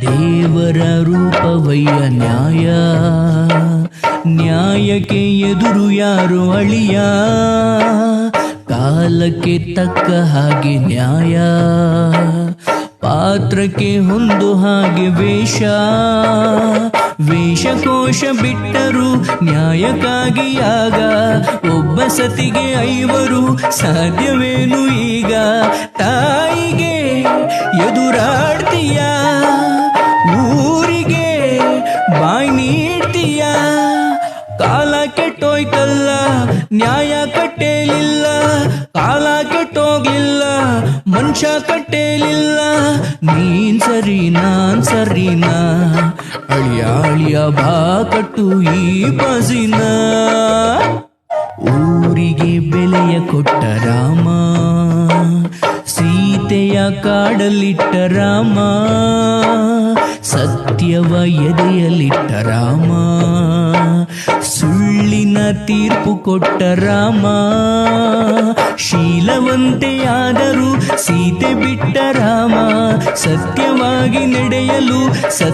ದೇವರ ರೂಪವಯ್ಯ ನ್ಯಾಯ. ನ್ಯಾಯಕ್ಕೆ ಎದುರು ಯಾರು ಅಳಿಯ? ಕಾಲಕ್ಕೆ ತಕ್ಕ ಹಾಗೆ ನ್ಯಾಯ. ಪಾತ್ರಕ್ಕೆ ಹೊಂದು ಹಾಗೆ ವೇಷ. ವೇಷಕೋಶ ಬಿಟ್ಟರು ನ್ಯಾಯಕ್ಕಾಗಿ ಆಗ ಒಬ್ಬ ಸತಿಗೆ ಐವರು ಸಾಧ್ಯವೇನು ಈಗ? ತಾಯಿಗೆ ಎದುರಾಡ್ತೀಯ? ಕಾಲ ಕೆಟ್ಟೋಯ್ತಲ್ಲ, ನ್ಯಾಯ ಕಟ್ಟೇಲಿಲ್ಲ, ಕಾಲ ಕೆಟ್ಟೋಗ್ಲಿಲ್ಲ, ಮನುಷ್ಯ ಕಟ್ಟೇಲಿಲ್ಲ. ನೀನ್ ಸರಿ, ನಾನ್ ಸರಿನಾ ಅಳಿಯ ಅಳಿಯ ಬಾ ಕಟ್ಟು ಈ ಬಸಿನ. ಊರಿಗೆ ಬೆಲೆಯ ಕೊಟ್ಟ ರಾಮ, ಸೀತೆಯ ಕಾಡಲಿಟ್ಟ ರಾಮ, ಸತ್ಯವ ಎದೆಯಲಿಟ್ಟ ರಾಮ. ಸುಳ್ಳಿನ ತೀರ್ಪು ಕೊಟ್ಟ ರಾಮ ಶೀಲವಂತೆಯಾದರೂ ಸೀತೆ ಬಿಟ್ಟ ರಾಮ ಸತ್ಯವಾಗಿ ನಡೆಯಲು ಸತ್ಯ